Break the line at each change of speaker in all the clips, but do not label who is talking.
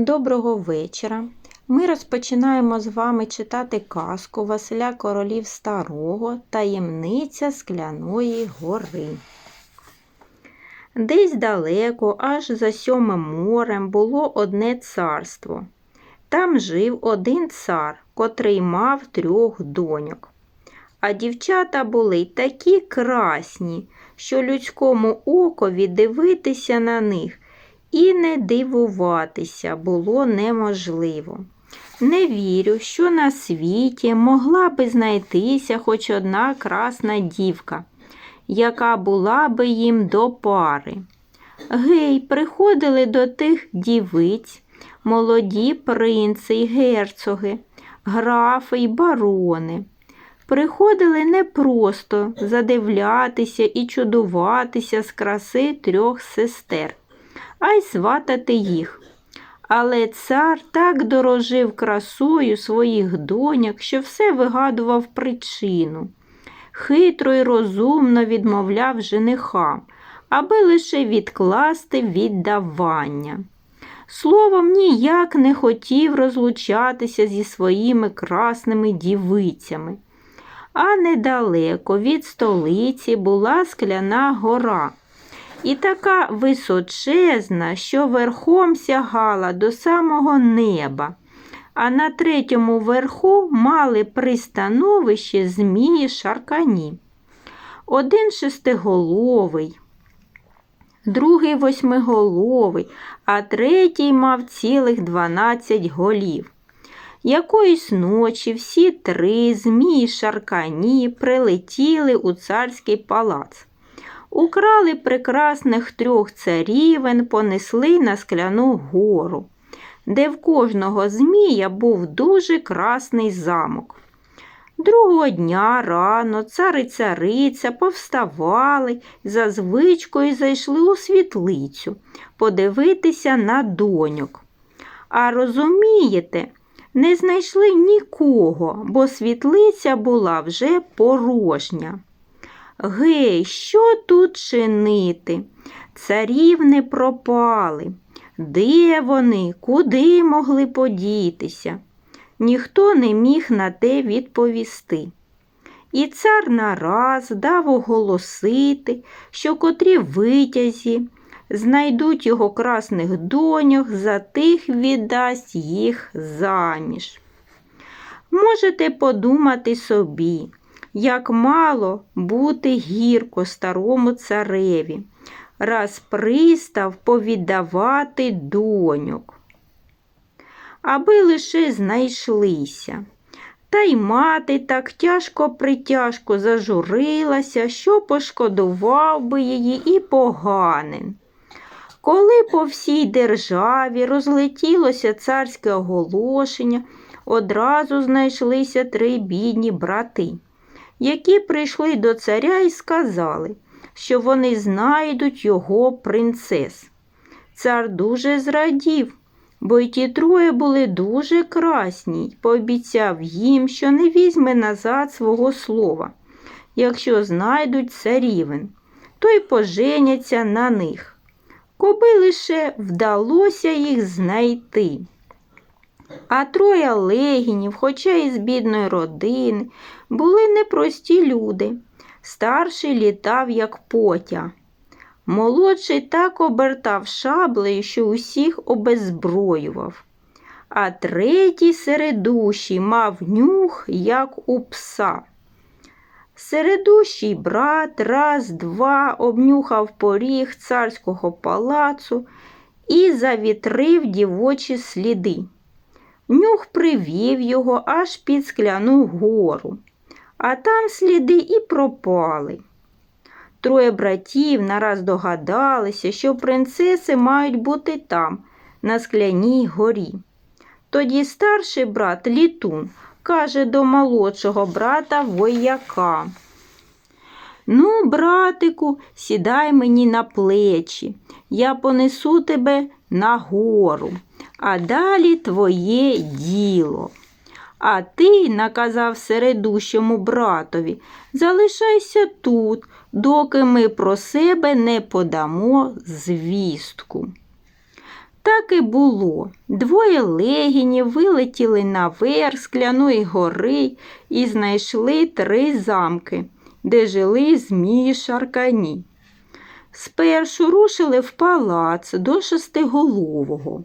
Доброго вечора. Ми розпочинаємо з вами читати казку Василя Королів Старого Таємниця Скляної гори. Десь далеко, аж за сьомим морем, було одне царство. Там жив один цар, котрий мав трьох доньок. А дівчата були такі красні, що людському окові дивитися на них і не дивуватися було неможливо. Не вірю, що на світі могла би знайтися хоч одна красна дівка, яка була би їм до пари. Гей, приходили до тих дівиць молоді принци й герцоги, графи й барони. Приходили не просто задивлятися і чудуватися з краси трьох сестер а й сватати їх. Але цар так дорожив красою своїх доньок, що все вигадував причину. Хитро й розумно відмовляв женихам, аби лише відкласти віддавання. Словом, ніяк не хотів розлучатися зі своїми красними дівицями. А недалеко від столиці була скляна гора, і така височезна, що верхом сягала до самого неба, а на третьому верху мали пристановище змії шаркані. Один шестиголовий, другий восьмиголовий, а третій мав цілих дванадцять голів. Якоїсь ночі всі три змії шаркані прилетіли у царський палац. Украли прекрасних трьох царівен, понесли на скляну гору, де в кожного змія був дуже красний замок. Другого дня рано цар і повставали за звичкою зайшли у світлицю подивитися на доньок. А розумієте, не знайшли нікого, бо світлиця була вже порожня. Гей, що тут чинити? Царів не пропали. Де вони, куди могли подітися? Ніхто не міг на те відповісти. І цар нараз дав оголосити, що котрі витязі знайдуть його красних доньок, за тих віддасть їх заміж. Можете подумати собі, як мало бути гірко старому цареві, раз пристав повіддавати доньок, аби лише знайшлися. Та й мати так тяжко притяжко зажурилася, що пошкодував би її і поганин. Коли по всій державі розлетілося царське оголошення, одразу знайшлися три бідні брати які прийшли до царя і сказали, що вони знайдуть його принцес. Цар дуже зрадів, бо й ті троє були дуже красні й пообіцяв їм, що не візьме назад свого слова, якщо знайдуть царівен, то й поженяться на них. Коби лише вдалося їх знайти. А троє легінів, хоча і з бідної родини, були непрості люди. Старший літав, як потя. Молодший так обертав шаблею, що усіх обезброював. А третій середущий мав нюх, як у пса. Середущий брат раз два обнюхав поріг царського палацу і завітрив дівочі сліди. Нюх привів його аж під скляну гору, а там сліди і пропали. Троє братів нараз догадалися, що принцеси мають бути там, на скляній горі. Тоді старший брат літун каже до молодшого брата вояка. Ну, братику, сідай мені на плечі, я понесу тебе на гору а далі твоє діло. А ти, наказав середущому братові, залишайся тут, доки ми про себе не подамо звістку. Так і було. Двоє легінів вилетіли наверх скляної гори і знайшли три замки, де жили змії шаркані. Спершу рушили в палац до шестиголового.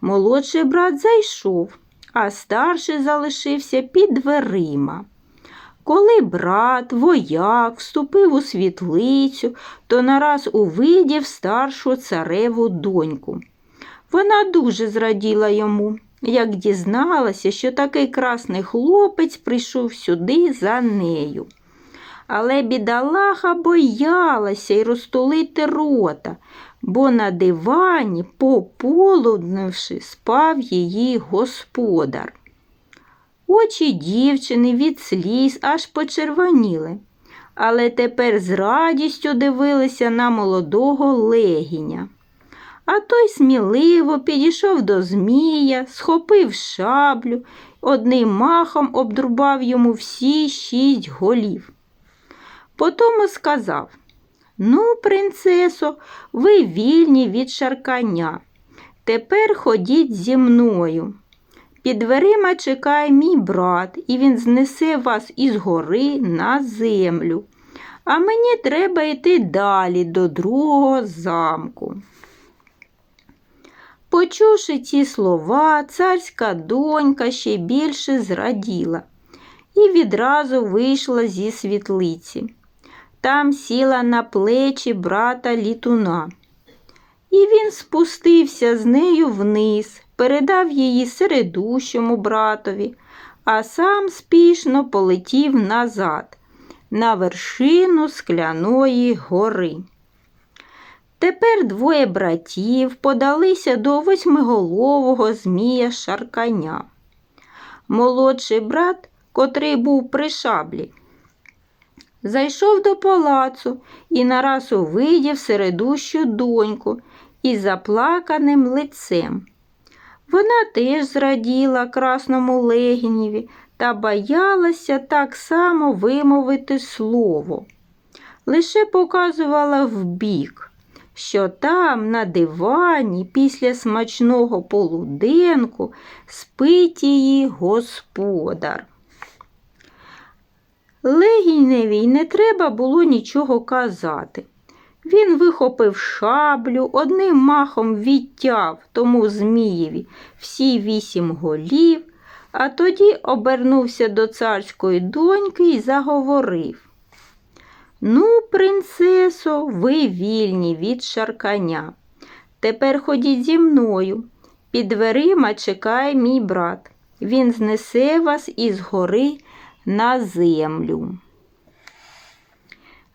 Молодший брат зайшов, а старший залишився під дверима. Коли брат, вояк, вступив у світлицю, то нараз увидів старшу цареву доньку. Вона дуже зраділа йому, як дізналася, що такий красний хлопець прийшов сюди за нею. Але бідолаха боялася й розтулити рота, бо на дивані, пополуднивши, спав її господар. Очі дівчини від сліз аж почервоніли, але тепер з радістю дивилися на молодого легіня. А той сміливо підійшов до Змія, схопив шаблю, одним махом обдрубав йому всі шість голів. Потому сказав Ну, принцесо, ви вільні від шаркання. Тепер ходіть зі мною. Під дверима чекає мій брат, і він знесе вас із гори на землю. А мені треба йти далі до другого замку. Почувши ці слова, царська донька ще більше зраділа і відразу вийшла зі світлиці. Там сіла на плечі брата літуна. І він спустився з нею вниз, передав її середущому братові, а сам спішно полетів назад, на вершину скляної гори. Тепер двоє братів подалися до восьмиголового змія шарканя. Молодший брат, котрий був при шаблі, зайшов до палацу і нараз увидів середущу доньку із заплаканим лицем. Вона теж зраділа красному легінєві та боялася так само вимовити слово. Лише показувала вбік, що там, на дивані, після смачного полуденку, спить її господар. Легіневі не треба було нічого казати. Він вихопив шаблю, одним махом відтяв тому Змієві всі вісім голів, а тоді обернувся до царської доньки і заговорив. Ну, принцесо, ви вільні від шарканя. Тепер ходіть зі мною. Під дверима чекає мій брат. Він знесе вас із гори на землю.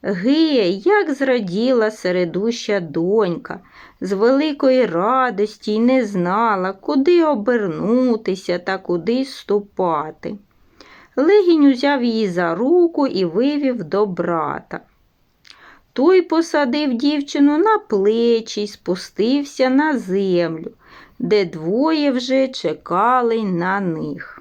Гей, як зраділа середуща донька, з великої радості й не знала, куди обернутися та куди ступати. Легінь узяв її за руку і вивів до брата. Той посадив дівчину на плечі й спустився на землю, де двоє вже чекали на них.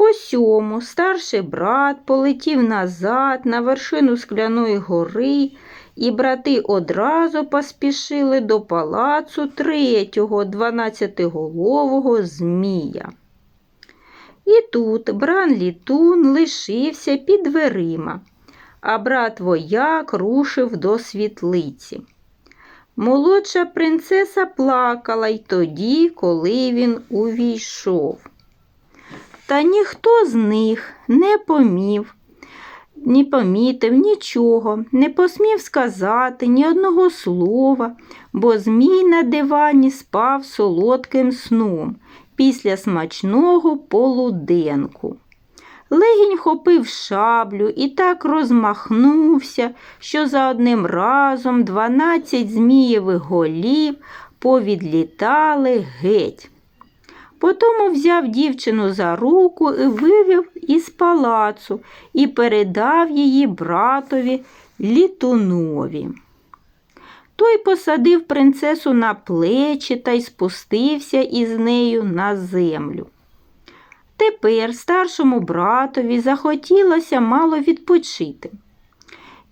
По сьому старший брат полетів назад на вершину скляної гори, і брати одразу поспішили до палацу третього дванадцятиголового Змія. І тут бран літун лишився під дверима, а брат вояк рушив до світлиці. Молодша принцеса плакала й тоді, коли він увійшов. Та ніхто з них не помів, ні помітив нічого, не посмів сказати ні одного слова, бо Змій на дивані спав солодким сном після смачного полуденку. Легінь хопив шаблю і так розмахнувся, що за одним разом дванадцять змієвих голів повідлітали геть. Потому взяв дівчину за руку і вивів із палацу і передав її братові літунові. Той посадив принцесу на плечі та й спустився із нею на землю. Тепер старшому братові захотілося мало відпочити.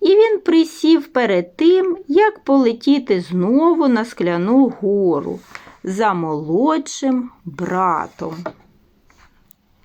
і він присів перед тим, як полетіти знову на скляну гору за молодшим братом.